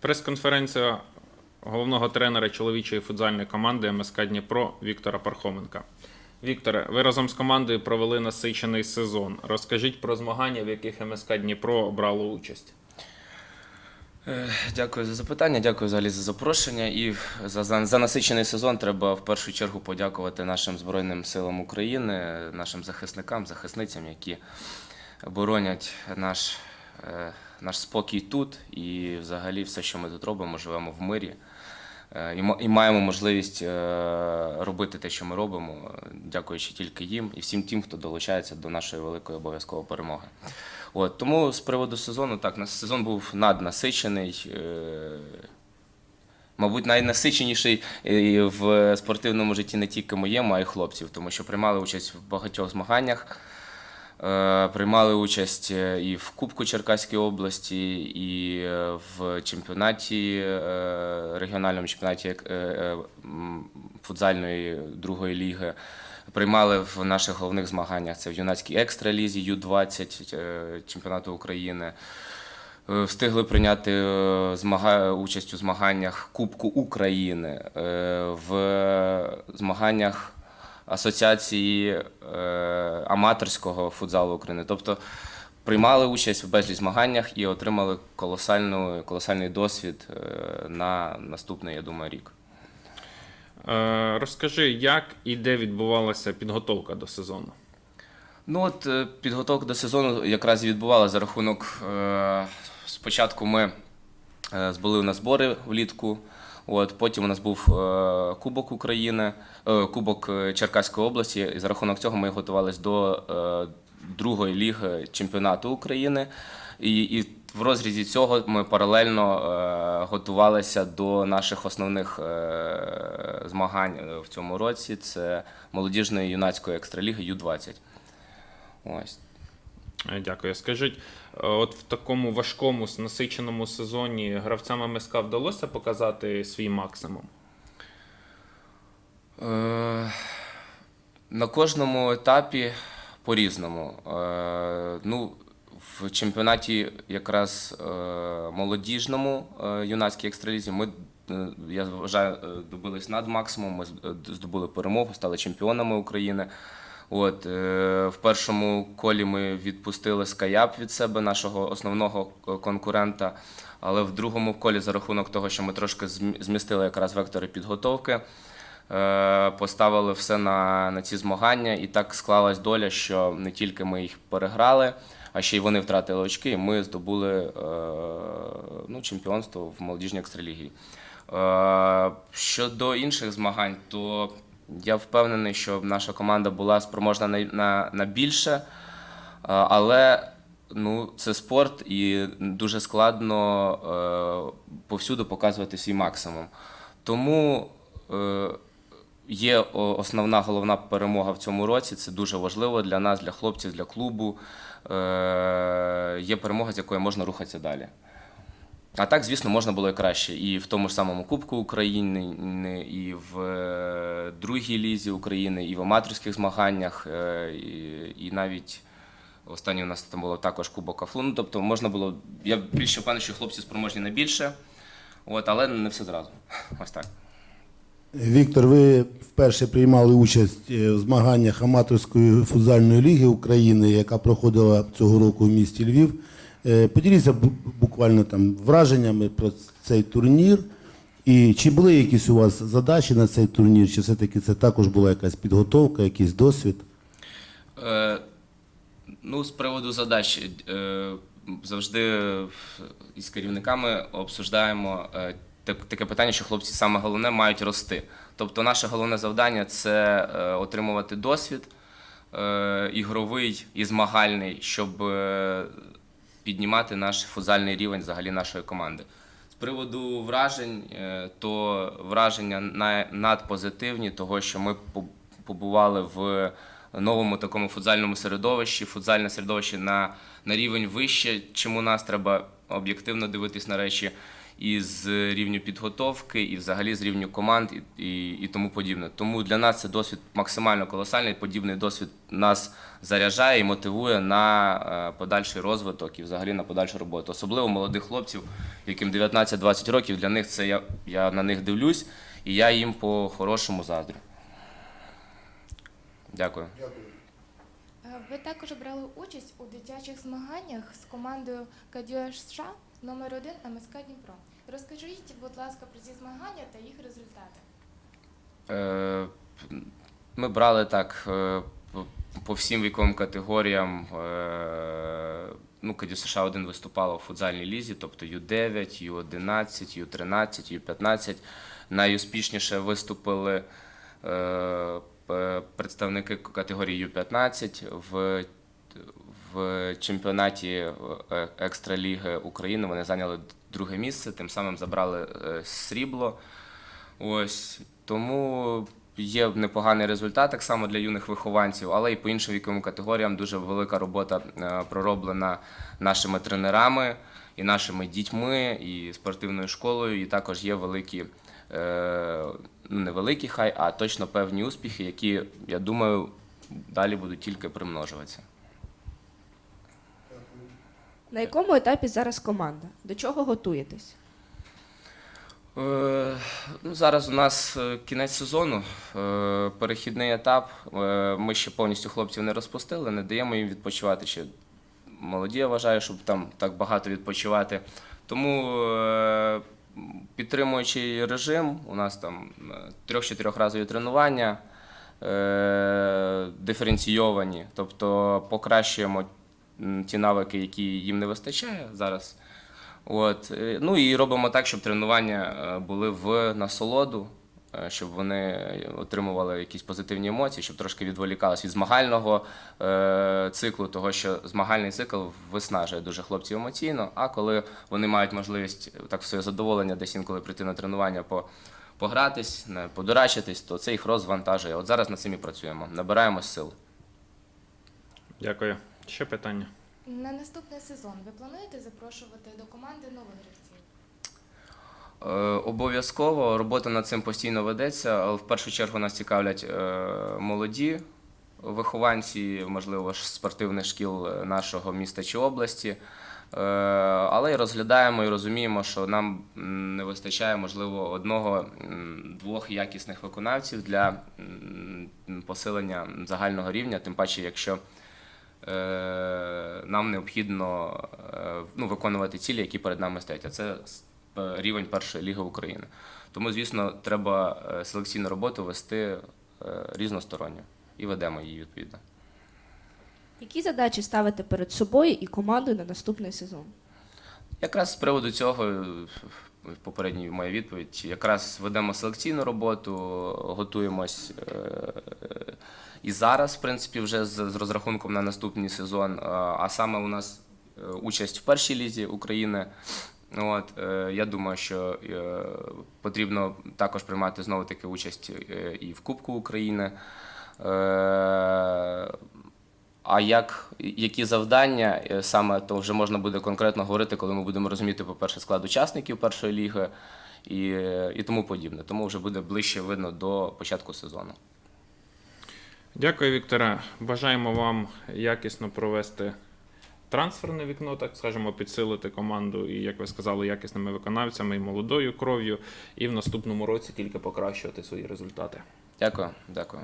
Прес-конференція головного тренера чоловічої футзальної команди МСК Дніпро Віктора Пархоменка. Вікторе, ви разом з командою провели насичений сезон. Розкажіть про змагання, в яких МСК Дніпро брало участь. Е, Дякую за запитання, дякую взагалі за запрошення. І за, за, за насичений сезон треба в першу чергу подякувати нашим Збройним силам України, нашим захисникам, захисницям, які боронять наш, е, наш спокій тут і взагалі все, що ми тут робимо, живемо в мирі. Е, І, маємо можливість е, робити те, що ми робимо, дякуючи тільки їм і всім тим, хто долучається до нашої великої обов'язкової перемоги. От, тому з приводу сезону, так, у нас сезон був наднасичений. Е, Мабуть, найнасиченіший в спортивному житті не тільки моєму, а й хлопців, тому що приймали участь в багатьох змаганнях. Е, Приймали участь е, і в Кубку Черкаської області, і е, в чемпіонаті, регіональному чемпіонаті футзальної другої ліги. Приймали в наших головних змаганнях це в юнацькій екстралізі Ю-20 е, чемпіонату України. Встигли прийняти змага... участь у змаганнях Кубку України, в змаганнях Асоціації е, аматорського футзалу України. Тобто приймали участь в безліч змаганнях і отримали колосальну, колосальний досвід е, на наступний, я думаю, рік. Е, Розкажи, як і де відбувалася підготовка до сезону. Ну от е, підготовка до сезону якраз і відбувалася за рахунок. Е, спочатку ми е, збули на збори влітку. От, потім у нас був е, Кубок України, е, Кубок е, Черкаської області, і за рахунок цього ми готувалися до другої ліги чемпіонату України. І, і в розрізі цього ми паралельно готувалися до наших основних змагань в цьому році. Це молодіжної юнацької екстраліги Ю-20. Ось. Дякую. Скажіть, от в такому важкому насиченому сезоні гравцям МСК вдалося показати свій максимум? Е, на кожному етапі по-різному. Е, ну, в чемпіонаті якраз е, молодіжному юнацькій екстралізі ми, я вважаю, добились над максимум. Ми здобули перемогу, стали чемпіонами України. От, е, в першому колі ми відпустили скаяп від себе, нашого основного конкурента. Але в другому колі, за рахунок того, що ми трошки змістили якраз вектори підготовки, е, поставили все на, на ці змагання, і так склалась доля, що не тільки ми їх переграли, а ще й вони втратили очки, і ми здобули е, ну, чемпіонство в молодіжній екстралігі. Е, щодо інших змагань, то я впевнений, що наша команда була спроможна на, на, на більше, е, але ну, це спорт і дуже складно е, повсюди показувати свій максимум. Тому е, є основна головна перемога в цьому році. Це дуже важливо для нас, для хлопців, для клубу. Е, є перемога, з якої можна рухатися далі. А так, звісно, можна було і краще. І в тому ж самому Кубку України, і в е, другій лізі України, і в аматорських змаганнях, е, і, навіть останній у нас там було також Кубок Афлу. Ну, тобто можна було. Я більше впевнений, що хлопці спроможні на більше, от, але не все зразу. Ось так. Віктор, ви вперше приймали участь е, в змаганнях аматорської футзальної ліги України, яка проходила цього року в місті Львів. Е, Поділіться буквально там враженнями про цей турнір. І чи були якісь у вас задачі на цей турнір, чи все-таки це також була якась підготовка, якийсь досвід? Е, ну, з приводу задач е, завжди із керівниками обсуждаємо е, таке питання, що хлопці саме головне мають рости. Тобто, наше головне завдання це е, отримувати досвід е, ігровий і змагальний, щоб е, піднімати наш футзальний рівень взагалі нашої команди. З приводу вражень, е, то враження на- надпозитивні, того, що ми побували в новому такому футзальному середовищі. Футзальне середовище на, на рівень вище, чим у нас треба об'єктивно дивитись на речі. І з рівню підготовки, і взагалі з рівню команд, і, і, і тому подібне. Тому для нас це досвід максимально колосальний. Подібний досвід нас заряджає і мотивує на е, подальший розвиток і взагалі на подальшу роботу. Особливо молодих хлопців, яким 19-20 років. Для них це я, я на них дивлюсь, і я їм по-хорошому заздрю. Дякую. Е, Ви також брали участь у дитячих змаганнях з командою КДЮ США номер 1 МСК Дніпро. Розкажіть, будь ласка, про ці змагання та їх результати. Е, Ми брали так е, по- всім віковим категоріям. е, Ну, КДЮ США 1 виступало у футзальній лізі, тобто Ю-9, Ю-11, Ю-13, Ю-15. Найуспішніше виступили е, представники категорії Ю-15 в, в чемпіонаті е, Екстраліги України. Вони зайняли друге місце, тим самим забрали е, срібло. Ось тому є непоганий результат так само для юних вихованців, але і по іншим віковим категоріям дуже велика робота е, пророблена нашими тренерами і нашими дітьми, і спортивною школою. І також є великі, ну не великі хай, а точно певні успіхи, які, я думаю, далі будуть тільки примножуватися. На якому етапі зараз команда? До чого готуєтесь? Е, Ну, зараз у нас е, кінець сезону, е, перехідний етап. Ми ще повністю хлопців не розпустили, не даємо їм відпочивати. Ще молоді, я вважаю, щоб там так багато відпочивати. Тому е, підтримуючи режим, у нас там трьох-чотирьохразові тренування диференційовані, тобто покращуємо ті навики, які їм не вистачає зараз. От. е, Ну і робимо так, щоб тренування е, були в насолоду, е, щоб вони отримували якісь позитивні емоції, щоб трошки відволікалися від змагального е, циклу, того що змагальний цикл виснажує дуже хлопців емоційно. А коли вони мають можливість так в своє задоволення десь інколи прийти на тренування по. Погратись, не подурачитись, то це їх розвантажує. От зараз над цим і працюємо. Набираємо сил. Дякую. Ще питання. На наступний сезон ви плануєте запрошувати до команди нових гравців? Е, Обов'язково робота над цим постійно ведеться, але в першу чергу нас цікавлять е, молоді вихованці, можливо, ж спортивних шкіл е, нашого міста чи області. Е, Але й розглядаємо і розуміємо, що нам не вистачає, можливо, одного-двох якісних виконавців для посилення загального рівня, тим паче, якщо нам необхідно е, ну, виконувати цілі, які перед нами стоять. А це е, рівень першої ліги України. Тому, звісно, треба е, селекційну роботу вести е, різносторонньо і ведемо її відповідно. Які задачі ставите перед собою і командою на наступний сезон? Якраз з приводу цього, е, попередній моя відповідь, якраз ведемо селекційну роботу, готуємось е, і зараз, в принципі, вже з, з розрахунком на наступний сезон. А- А саме у нас е, участь в першій лізі України. От, е, я думаю, що е, потрібно також приймати знову таки участь е, і в Кубку України. Е, а як, які завдання е, саме, то вже можна буде конкретно говорити, коли ми будемо розуміти, по-перше, склад учасників першої ліги і, е, і тому подібне. Тому вже буде ближче видно до початку сезону. Дякую, Вікторе. Бажаємо вам якісно провести трансферне вікно, так скажемо, підсилити команду і, як ви сказали, якісними виконавцями і молодою кров'ю, і в наступному році тільки покращувати свої результати. Дякую, дякую.